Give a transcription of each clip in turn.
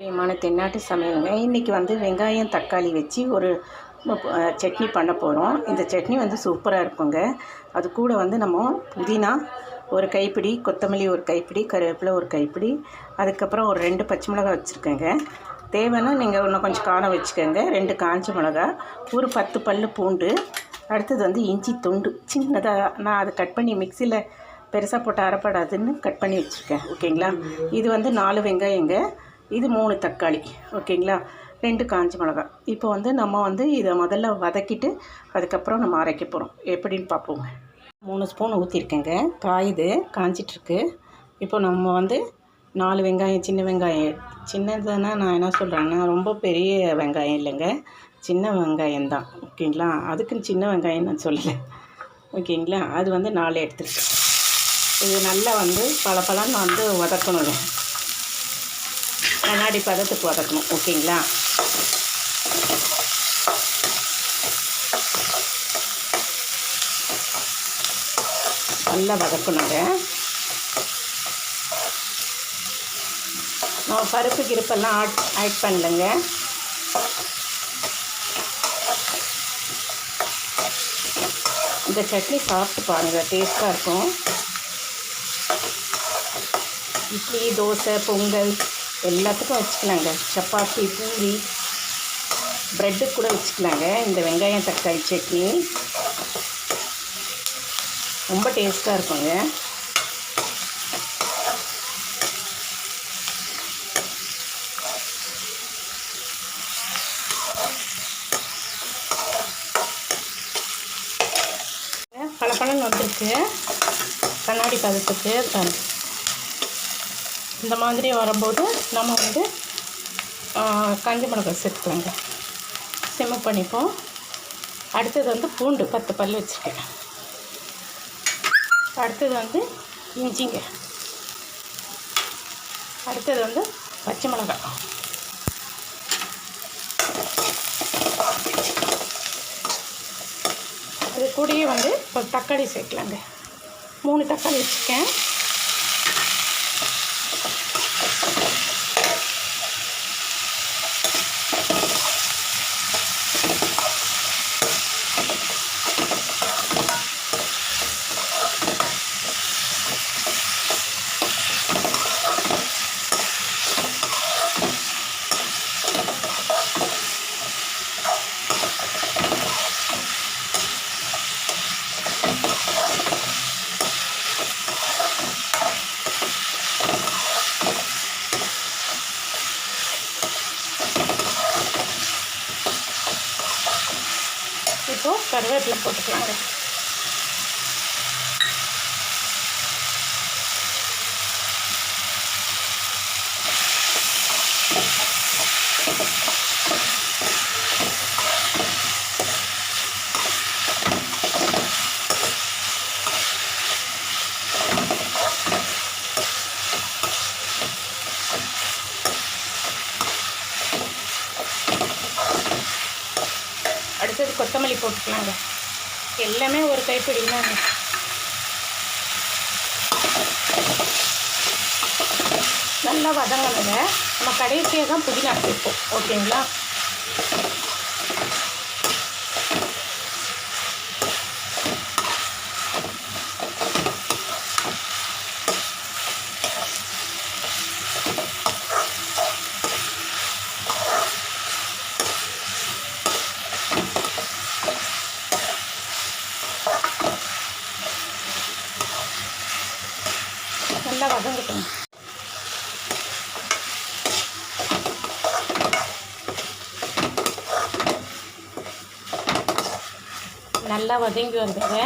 பிரியமான தென்னாட்டு சமையலுங்க. இன்றைக்கி வந்து வெங்காயம் தக்காளி வச்சு ஒரு சட்னி பண்ண போகிறோம் இந்த சட்னி வந்து சூப்பராக இருக்குங்க. அது கூட வந்து நம்ம புதினா ஒரு கைப்பிடி கொத்தமல்லி ஒரு கைப்பிடி கருவேப்பிலை ஒரு கைப்பிடி அதுக்கப்புறம் ஒரு ரெண்டு பச்சை மிளகாய் வச்சுருக்கேங்க. தேவைன்னா நீங்கள் இன்னும் கொஞ்சம் காரம் வச்சுக்கோங்க. ரெண்டு காஞ்ச மிளகா ஒரு பத்து பல் பூண்டு அடுத்தது வந்து இஞ்சி துண்டு. சின்னதாக நான் அதை கட் பண்ணி மிக்சியில் பெருசாக போட்டு அரைப்படாதுன்னு கட் பண்ணி வச்சுருக்கேன். ஓகேங்களா? இது வந்து நாலு வெங்காயங்க. இது மூணு தக்காளி ஓகேங்களா? ரெண்டு காஞ்ச மிளகா. இப்போ வந்து நம்ம வந்து இதை முதல்ல வதக்கிட்டு அதுக்கப்புறம் நம்ம அரைக்க போகிறோம் எப்படின்னு பார்ப்போங்க. மூணு ஸ்பூன் ஊற்றிருக்கேங்க காயுது காஞ்சிட்ருக்கு. இப்போ நம்ம வந்து நாலு வெங்காயம் சின்ன வெங்காயம். சின்னதுன்னா நான் என்ன சொல்கிறேன்னா ரொம்ப பெரிய வெங்காயம் இல்லைங்க. சின்ன வெங்காயம் தான் ஓகேங்களா? அதுக்குன்னு சின்ன வெங்காயம் நான் சொல்லலை. ஓகேங்களா? அது வந்து நாலு எடுத்துருக்கேன். இது நல்லா வந்து பல பழம் வந்து வதக்கணுங்க. கண்ணாடி பதத்துக்கு வதக்கணும் ஓகேங்களா? நல்லா வதக்கணுங்க நான் பருப்பு கிருப்பெல்லாம் ஆட் ஆட் பண்ணலங்க. இந்த சட்னி சாப்பிட்டு பாருங்கள் டேஸ்ட்டாக இருக்கும். இட்லி தோசை பொங்கல் எல்லாத்துக்கும் வச்சுக்கலாங்க. சப்பாத்தி பூரி ப்ரெட்டு கூட வச்சுக்கலாங்க. இந்த வெங்காயம் தக்காளி சட்னி. ரொம்ப டேஸ்ட்டாக இருக்குங்க. பழப்பழம் வந்துருக்கு. கண்ணாடி பதத்துக்கு பாருங்க இந்த மாதிரி வரும்போது நம்ம வந்து கஞ்சி மிளகாய் சேர்த்துக்கலாங்க சிம்மு பண்ணிப்போம். அடுத்தது வந்து பூண்டு பத்து பல் வச்சுருக்கேன். அடுத்தது வந்து இஞ்சிங்க. அடுத்தது வந்து பச்சை மிளகாய். அது கூடயே வந்து ஒரு தக்காளி சேர்க்கலாங்க. மூணு தக்காளி வச்சுருக்கேன். இப்போது கருவேப்பிலை போட்டுக்கிறேன் அடுத்தது கொத்தமல்லி போட்டுக்கலாங்க. எல்லாமே ஒரு கைப்பிடி தாங்க. நல்லா வதங்கணுங்க. நம்ம கடைசியாக தான் புதினா சேர்ப்போம். ஓகேங்களா? நல்லா வதங்கட்டும். நல்லா வதங்கி வந்தது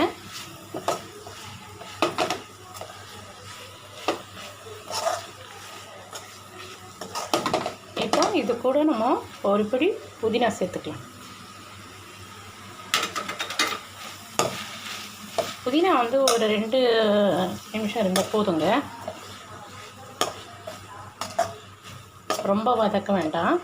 இப்போ இது கூட நம்ம ஒரு பிடி புதினா சேர்த்துக்கலாம். புதினா வந்து ஒரு ரெண்டு நிமிஷம் இருந்தால் போதுங்க. ரொம்ப வதக்க வேண்டாம்.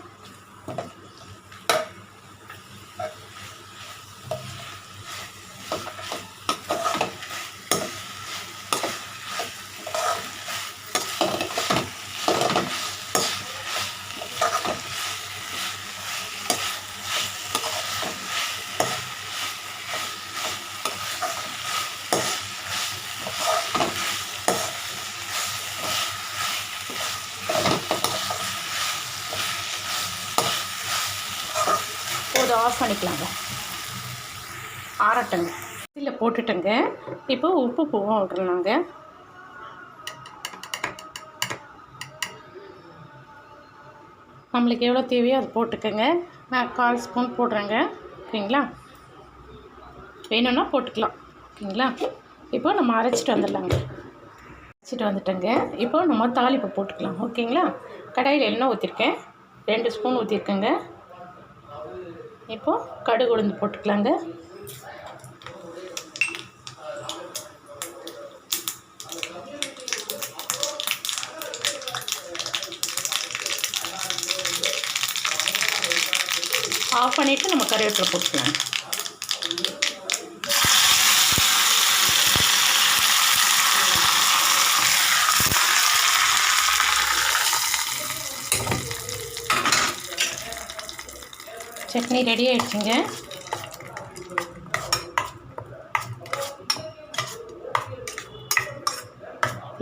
இதை ஆஃப் பண்ணிக்கலாங்க. ஆறட்டங்க. இதில் போட்டுட்டேங்க. இப்போ உப்பு பூவும் விட்றலாங்க நம்மளுக்கு எவ்வளோ தேவையோ அது போட்டுக்கோங்க. நான் கால் ஸ்பூன் போடுறேங்க. ஓகேங்களா? வேணும்னா போட்டுக்கலாம். ஓகேங்களா? இப்போ நம்ம அரைச்சிட்டு வந்துடலாங்க. அரைச்சிட்டு வந்துட்டேங்க. இப்போ நம்ம தாளிப்பு போட்டுக்கலாம். ஓகேங்களா? கடாயில் எண்ணெய் ஊற்றிருக்கேன் ரெண்டு ஸ்பூன் ஊற்றிருக்கேங்க இப்போது கடுகு உளுந்து போட்டுக்கலாங்க. ஆஃப் பண்ணிவிட்டு நம்ம கருவேப்பிலை போட்டுக்கலாம். சட்னி ரெடி ஆயிடுச்சுங்க.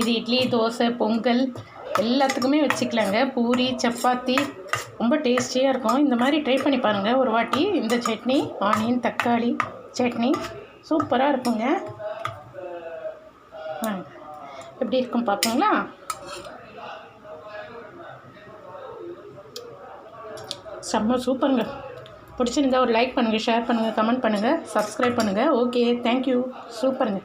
இது இட்லி தோசை பொங்கல் எல்லாத்துக்குமே வச்சுக்கலாங்க. பூரி சப்பாத்தி ரொம்ப டேஸ்டியாக இருக்கும். இந்த மாதிரி ட்ரை பண்ணி பாருங்கள் ஒரு வாட்டி இந்த சட்னி ஆனியன் தக்காளி சட்னி சூப்பராக இருக்குங்க. ஆ எப்படி இருக்கும் பார்ப்பீங்களா செம்ம சூப்பருங்க. பிடிச்சிருந்தா ஒரு லைக் பண்ணுங்கள் ஷேர் பண்ணுங்கள் கமெண்ட் பண்ணுங்கள் சப்ஸ்கிரைப் பண்ணுங்கள் ஓகே தேங்க்யூ சூப்பருங்க.